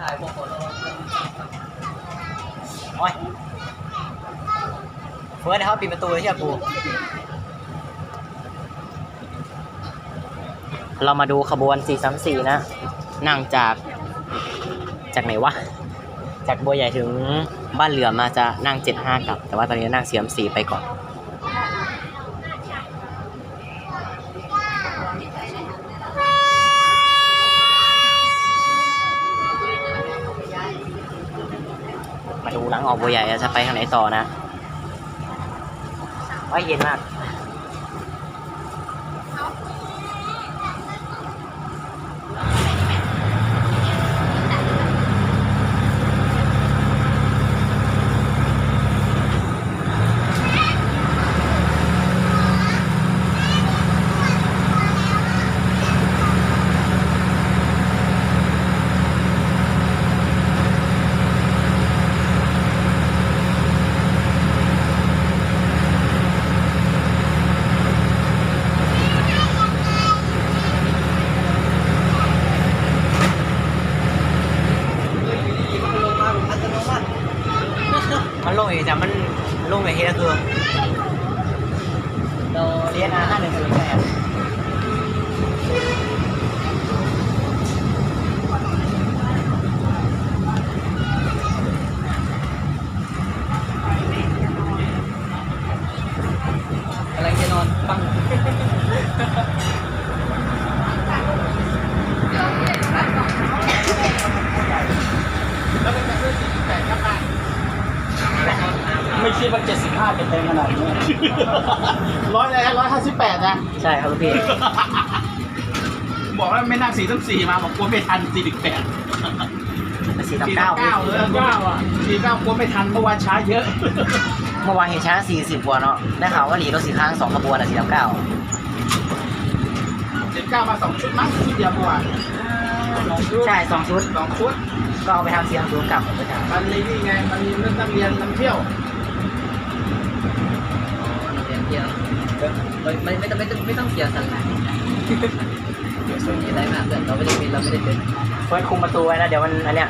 ถ่ายพวกคนโอ้ยเฟิร์สเขาปิดประตูเลยเชื่อกูเรามาดูขบวน 434 นะ นั่งจาก จากไหนวะ จากบัวใหญ่ถึงบ้านเหลือมาจะนั่ง 75 กลับ แต่ว่าตอนนี้นั่ง434ไปก่อน ออกบัวใหญ่จะไปทางไหนต่อนะว่าเย็นมาก ลงมาเป็นอัตโนมัติ มันลงอีกแต่มันลงไปทีละคือ เรา เรียนอาห้าหนึ่งศูนย์ใช่ครับ กำลังจะนอนฟัง ไม่คิดว่า75จะเต็มขนาดนี้ ร้อยอะไรร้อยห้าสิบแปดนะ ใช่ครับลูกพี่บอกว่าไม่นั่งสี่ตั้งสี่มาบอกกลัวไม่ทันสี่สิบแปดสี่สามสี่เก้าเก้าเลยเก้าอะสี่เก้ากลัวไม่ทันเมื่อวานช้าเยอะเมื่อวานเห็นช้าสี่สิบกว่าเนาะได้ข่าวว่าหลีรถสีค้างสองขบวนอะสี่สามเก้าสิบเก้ามาสองชุดมั้งชุดเดียวเมื่อวานสองชุดใช่สองชุดสองชุดก็เอาไปทำเสียงศูนย์กลับไปทำมันมีนี่ไงมันมีเรื่องนักเรียนนำเที่ยว เรียนเที่ยว ไม่ไม่ไม่ต้องไม่ต้องไม่ต้องเสียสัญญาอะไรมากเพื่อนเราไม่ได้เป็นเราไม่ได้เป็นเฟิร์สคุมประตูไว้นะเดี๋ยวมันอันเนี้ย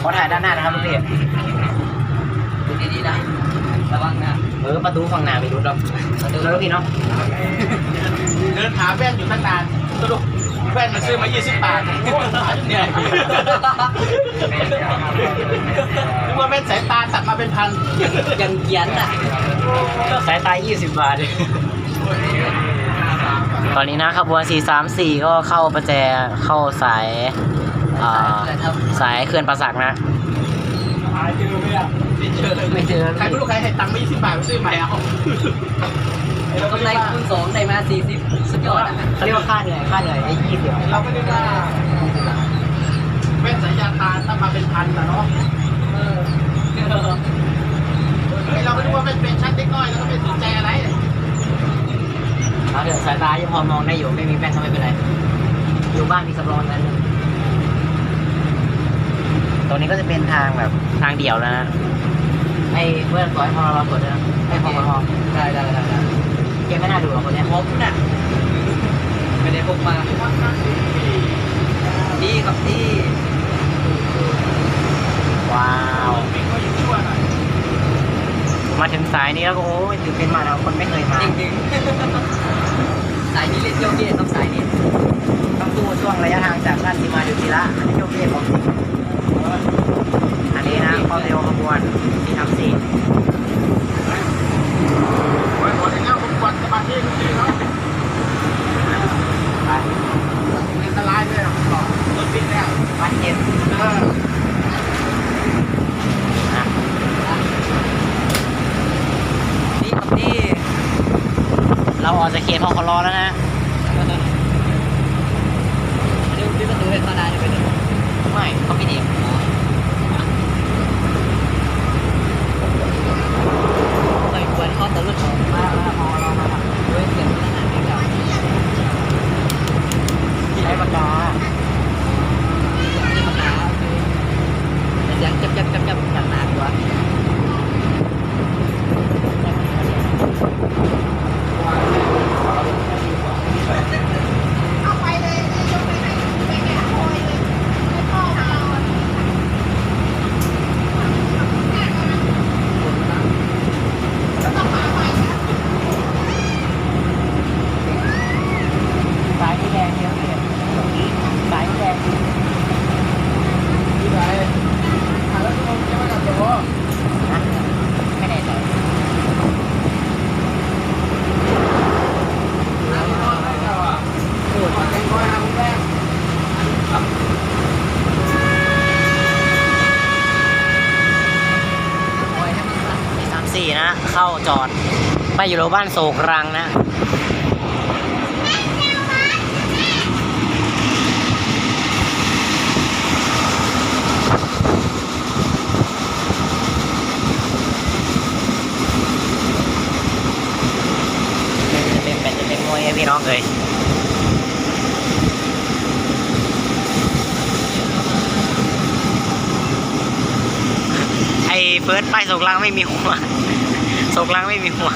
ขอถ่ายด้านหน้านะครับลูกพี่ดูดีๆนะระวังนะเออประตูฝั่งหน้าไม่รู้หรอกประตูแล้วลูกพี่เนาะเดินหาแว่นอยู่ตั้งนานสรุปแว่นมันซื้อมา 20 บาทเนี่ยนึกว่าแว่นสายตาตัดมาเป็นพันยังเกียนอะสายตา 20 บาท ตอนนี้นะขบวน 434 ก็เข้าประแจเข้าสายอ่าสายเขื่อนประสักนะหาเจอไหมอะไม่เจอเลยไม่เจอใครไม่รู้ใครให้ตังค์มา20บาทไปซื้อใหม่เอา กำไรคูณสองได้มาสี่สิบสุดยอดอะเขาเรียกว่าค่าเหนื่อยค่าเหนื่อยไอ้ยี่สิบเราไม่ได้ว่าแว่นสายยาตาตั้งมาเป็นพันนะเนาะเออเฮ้ยเราก็นึกว่าเป็นเป็นชั้นเล็กน้อยแล้วก็ไม่สนใจอะไรเอาเถอะสายตายังพอมองได้อยู่ไม่มีแป้นก็ไม่เป็นไร อยู่บ้านมีสำรองนั้นตรงนี้ก็จะเป็นทางแบบทางเดี่ยวแล้วนะไอ้เพื่อนสอยพอเรากดด้วยนะไอ้พอพอได้ได้ได้ได้ เกมไม่น่าดูหรอกคนเนี้ยผมน่ะไม่ได้พกมาดีครับดีว้าวมาถึงสายนี้แล้วก็โอ้ยตื่นเต้นมากนะคนไม่เคยมาจริงๆสายนี้เล่นโยกเยต้องสายนี้ต้องดูช่วงระยะทางจากราชสีมาถึงทีละอันนี้โยกเยกของจริงอันนี้นะความเร็วขบวนที่ทำสี่ โอ้ยหมดแล้วผมกดสมาธิทุกทีเนาะ ไป อันตรายเลยอะผมบอกรถวิ่ง แล้ววัดเย็นนี่ครับนี่เราออกจากเขตพอคลอแล้วนะดูดูประตูเป็นตาดาจะเป็นไม่เขาไม่ดีเคยควรข้อตะลุดของมามาพอเรามาด้วยเสียงขนาดนี้ครับใช้ปากกา นี่มันหนาเสียงจับจับจับจับจับหนาตัว จอดไปอยู่โรบ้านโศกรังนะจะเป็นเป็นเป็นมวยให้พี่น้องเลยไอ้เฟิร์สไป้ายโศกลังไม่มีหัว ศกลังไม่มีหัว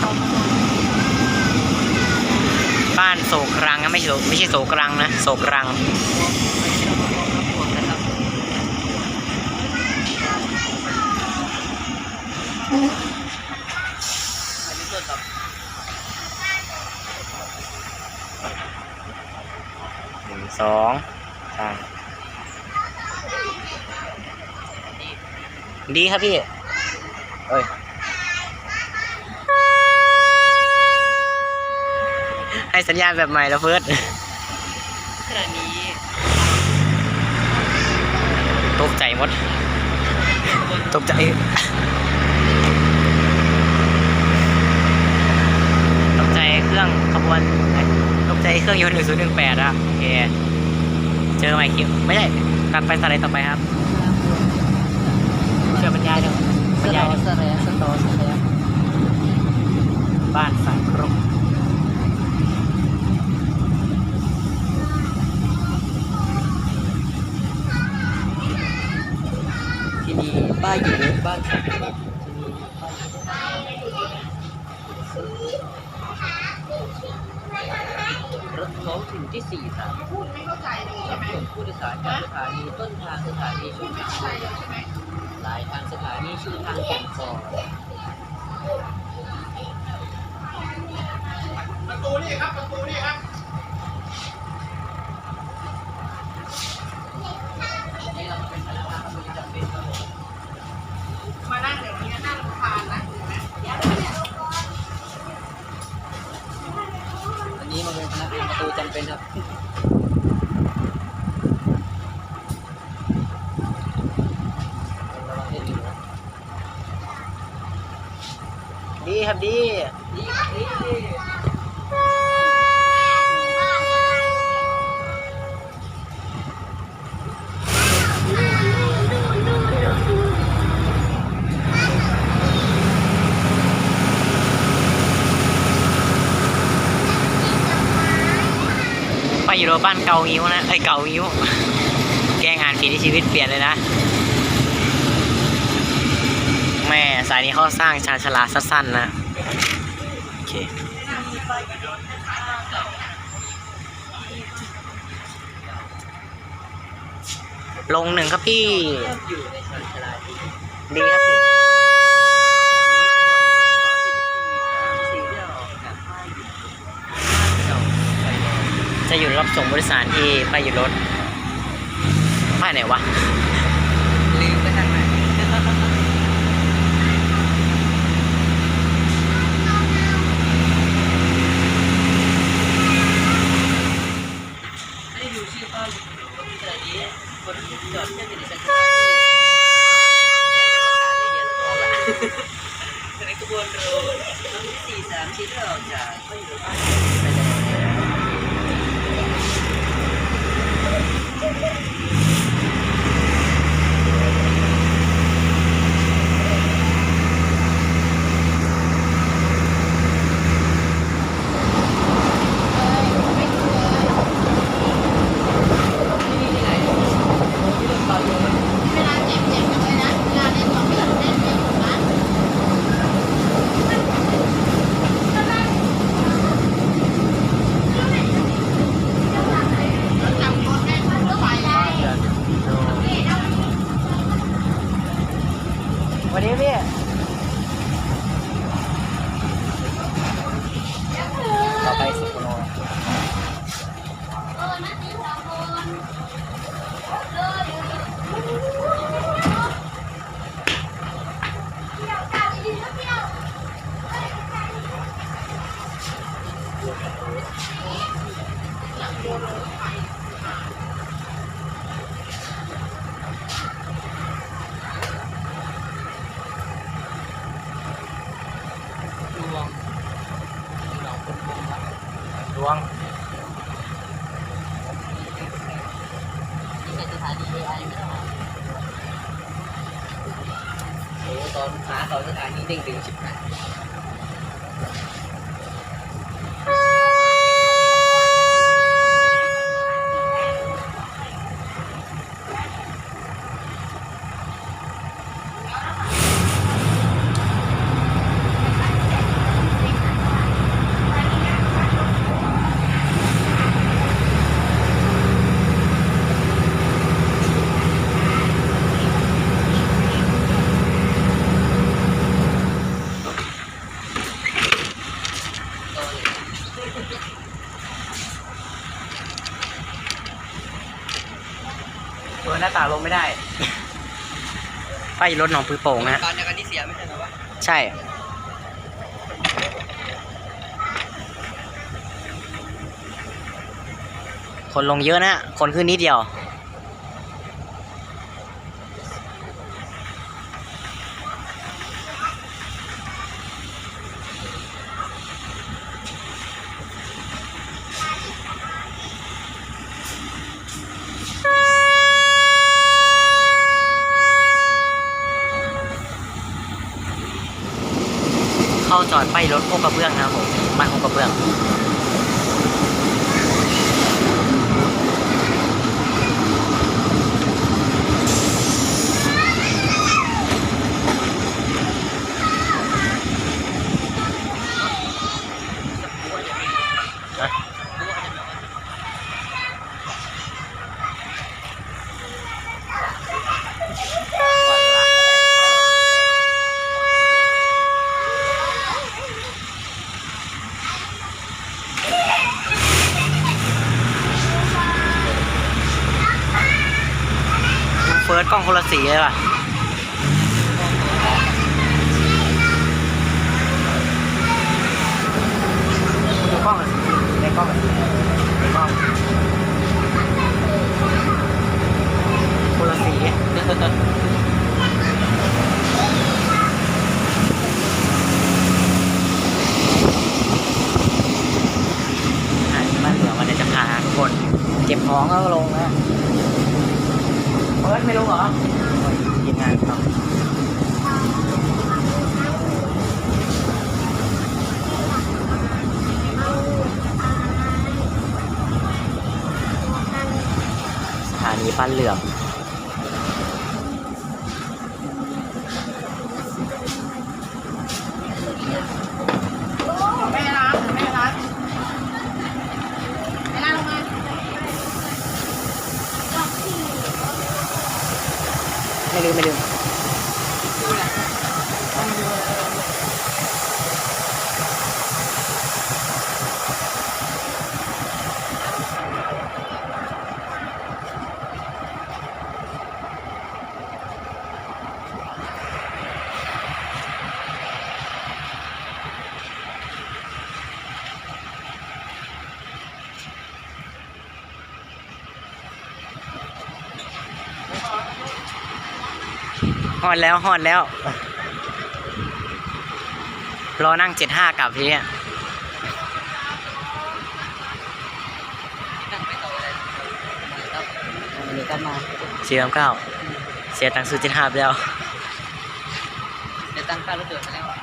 บ้านโศกรังนะไม่ใช่โศกไม่ใช่โศกรังนะโศกรังหนึ่งสองสามดีครับพี่ เอ้ย ให้สัญญาณแบบใหม่แล้วเฟิร์สขณะนี้ตกใจหมด ตกใจ ตกใจเครื่องขบวนเอ้ยตกใจเครื่องยนต์หนึ่งศูนย์หนึ่งแปดอะโอเค เจอใหม่คลิปไม่ใช่ตัดไปสไลด์ต่อไปครับเชื่อบรรยายเดี๋ยวบรสรตยายอเดี๋ยวสแลสตอสแลบ้านสังาอยู่บ้านสังรถท้องถิ่นที่สี่สามรับส่งผู้โดยสารจากสถานีต้นทางสถานีชุมทางหลายทางสถานีชุมทางแก่งคอประตูนี่ครับประตูนี่ครับ ป็นพนักงานประตูจำเป็นครับระวังให้ดีนะดีครับดีดี โรบ้านเกางิ้วนะเอ้เกางิ้ว แกงานผิดที่ชีวิตเปลี่ยนเลยนะ แม่สายนี้เขาสร้างชาญชลาสั้นๆนะ โอเคลงหนึ่งครับพี่ ดีครับพี่ จะอยู่รับ ส่งบริษัทที่ป้ายหยุดรถป้ายไหนวะลืมไปทางไหนไม่ได้ดูชื่อป้ายขณะนี้คนที่จอดแค่เป็นดิฉันเท่านั้นในกระบวนรถรถที่สี่สามชิ้นเราจากไม่อยู่บ้านไปแล้วที่นี่ที่ไหนที่รถต่ออยู่ เวลาเจ็บเจ็บจังเลยนะ เวลาเล่นของเล่นเล่นเจ็บนะ จำคนได้ทุกไปได้ วันนี้พี่ ต่อไปสิบกิโล เออนาทีสองคนเออเดี๋ยวเที่ยวกลับดีๆเที่ยว เตอนขาเขาสถานีเด้งดึงชิบหา ลงไม่ได้ไปรถหนองปือโป่งนะตอนในการที่เสียไม่ใช่เหรอวะใช่ คนลงเยอะนะ คนขึ้นนิดเดียว จอดไปรถโคกระเบื้องนะครับผมบ้านโคกระเบื้อง ฟิร์สกล้องคนละสีเลยว่ะดูกล้องอะในกล้องอะในกล้องคนละสีอะบ้านเหลือมันเดี๋ยวจะพาทุกคน เก็บของแล้วก็ลงนะ เฟิร์สไม่รู้เหรอทีมงานครับสถานีบ้านเหลื่อมร้านไม่ร้านไม่ร้านลงมา ไม่ลืมไม่ลืม ฮอนแล้วฮอนแล้ว รอนั่งเจ็ดห้ากลับทีเนี่ยสี่สามเก้าเสียตังค์ซื้อเจ็ดห้าไปแล้วเสียตังค่ารถเดินไปแล้ว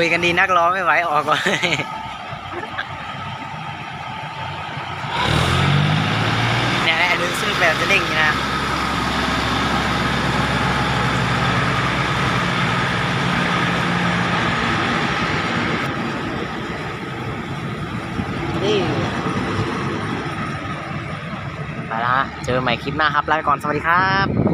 คุยกันดีนักร้องไม่ไหวออกก่อนเนี่ยไอ้นซึ่งแบบจะเด้งอย่างนี้นะนี่ไปละเจอใหม่คลิปหน้าครับลาไปก่อนสวัสดีครับ